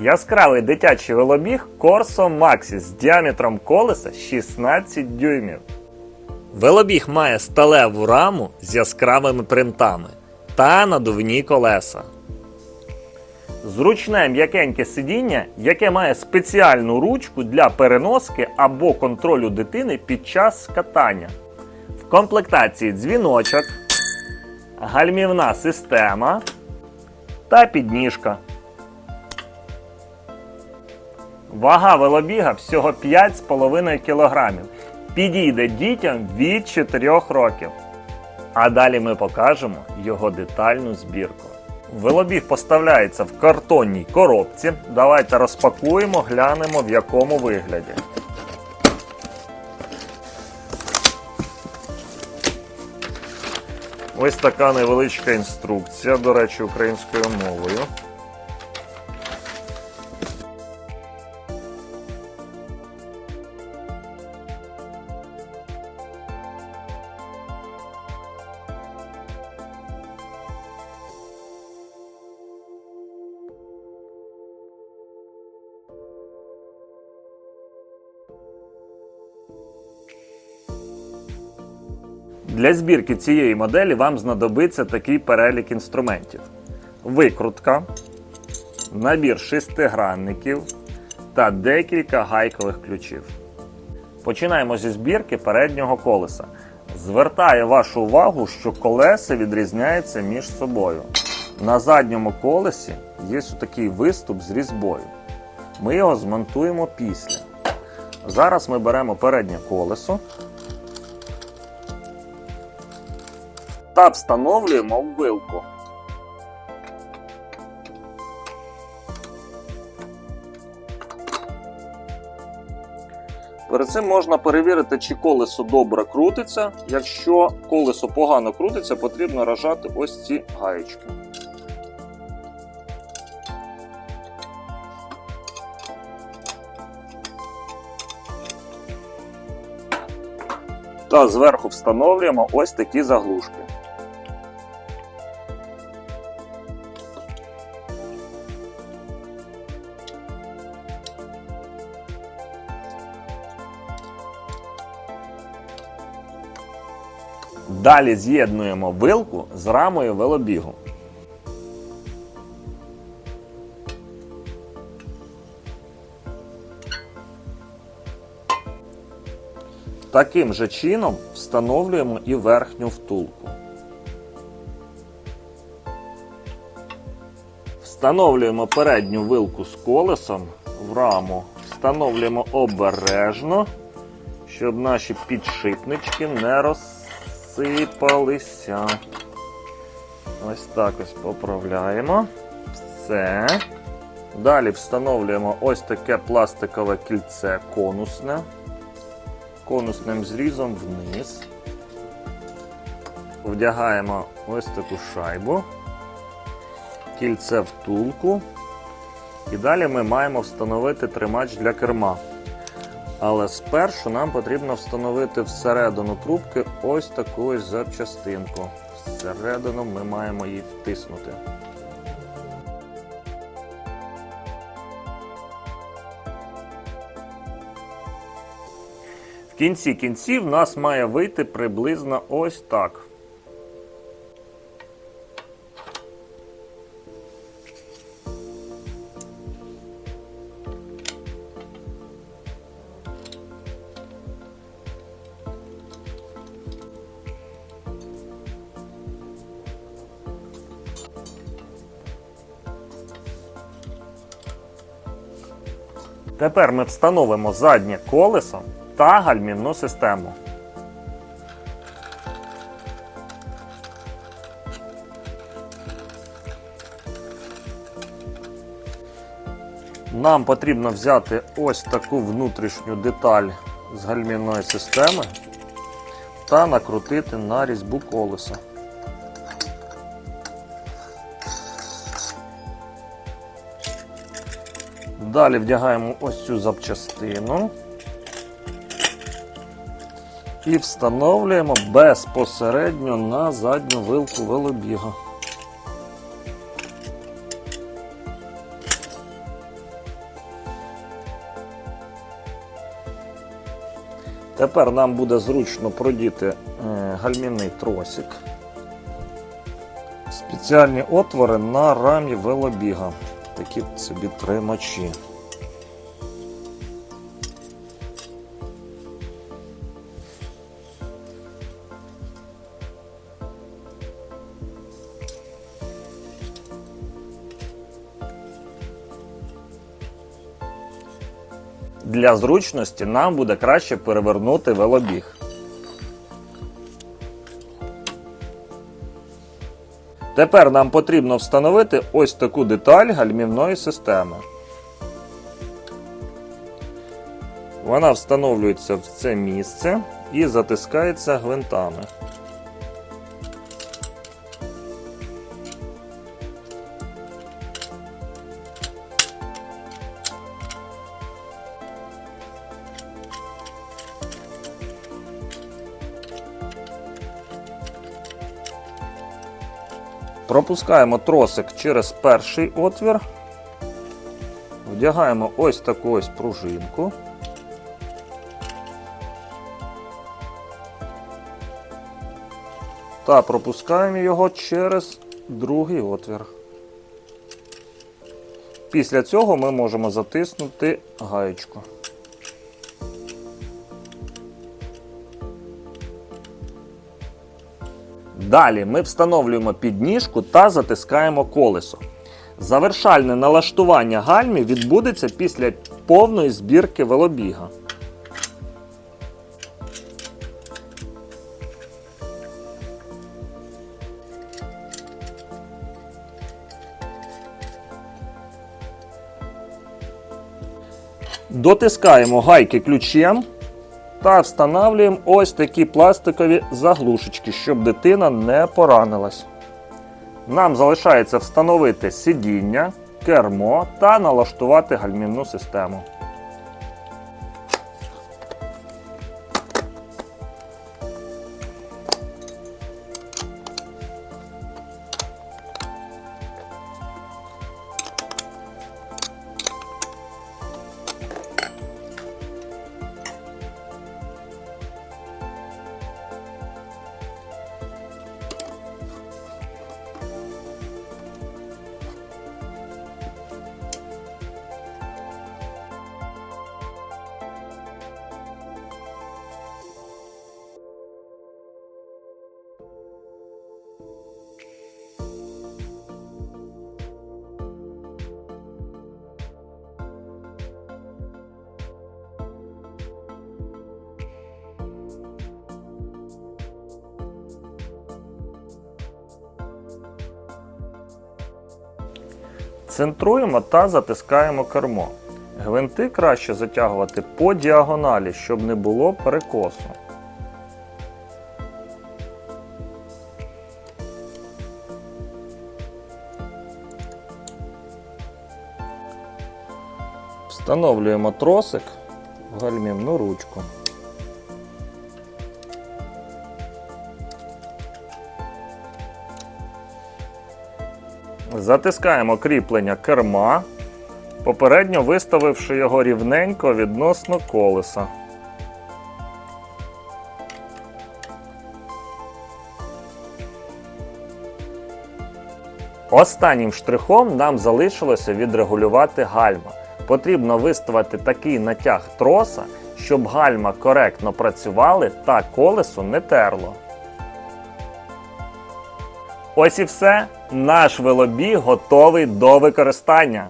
Яскравий дитячий велобіг Corso Maxi з діаметром колеса 16 дюймів. Велобіг має сталеву раму з яскравими принтами та надувні колеса. Зручне м'якеньке сидіння, яке має спеціальну ручку для переноски або контролю дитини під час катання. В комплектації дзвіночок, гальмівна система та підніжка. Вага велобіга всього 5,5 кг. Підійде дітям від 4 років. А далі ми покажемо його детальну збірку. Велобіг поставляється в картонній коробці. Давайте розпакуємо, глянемо в якому вигляді. Ось така невеличка інструкція, до речі, українською мовою. Для збірки цієї моделі вам знадобиться такий перелік інструментів: викрутка, набір шестигранників та декілька гайкових ключів. Починаємо зі збірки переднього колеса. Звертаю вашу увагу, що колеса відрізняються між собою. На задньому колесі є такий виступ з різьбою. Ми його змонтуємо після. Зараз ми беремо переднє колесо та встановлюємо в. Перед цим можна перевірити, чи колесо добре крутиться. Якщо колесо погано крутиться, потрібно рожати ось ці гаєчки. Та зверху встановлюємо ось такі заглушки. Далі з'єднуємо вилку з рамою велобігу. Таким же чином встановлюємо і верхню втулку. Встановлюємо передню вилку з колесом в раму. Встановлюємо обережно, щоб наші підшипнички не розсипалися. Ось так ось поправляємо. Все. Далі встановлюємо ось таке пластикове кільце конусне конусним зрізом вниз. Вдягаємо ось таку шайбу, кільце втулку. І далі ми маємо встановити тримач для керма. Але спершу нам потрібно встановити всередину трубки ось таку ось запчастинку. Всередину ми маємо її втиснути. В кінці кінців нас має вийти приблизно ось так. Тепер ми встановимо заднє колесо та гальмівну систему. Нам потрібно взяти ось таку внутрішню деталь з гальмівної системи та накрутити на різьбу колеса. Далі вдягаємо ось цю запчастину і встановлюємо безпосередньо на задню вилку велобіга. Тепер нам буде зручно продіти е, гальмівний тросик. Спеціальні отвори на рамі велобіга. Такі собі тримачі. Для зручності нам буде краще перевернути велобіг. Тепер нам потрібно встановити ось таку деталь гальмівної системи. Вона встановлюється в це місце і затискається гвинтами. Пропускаємо тросик через перший отвір. Вдягаємо ось таку ось пружинку. Та пропускаємо його через другий отвір. Після цього ми можемо затиснути гаєчку. Далі ми встановлюємо підніжку та затискаємо колесо. Завершальне налаштування гальмів відбудеться після повної збірки велобіга. Дотискаємо гайки ключем та встановлюємо ось такі пластикові заглушечки, щоб дитина не поранилась. Нам залишається встановити сидіння, кермо та налаштувати гальмівну систему. Центруємо та затискаємо кермо. Гвинти краще затягувати по діагоналі, щоб не було перекосу. Встановлюємо тросик в гальмівну ручку. Затискаємо кріплення керма, попередньо виставивши його рівненько відносно колеса. Останнім штрихом нам залишилося відрегулювати гальма. Потрібно виставити такий натяг троса, щоб гальма коректно працювали та колесо не терло. Ось і все. Наш велобіг готовий до використання.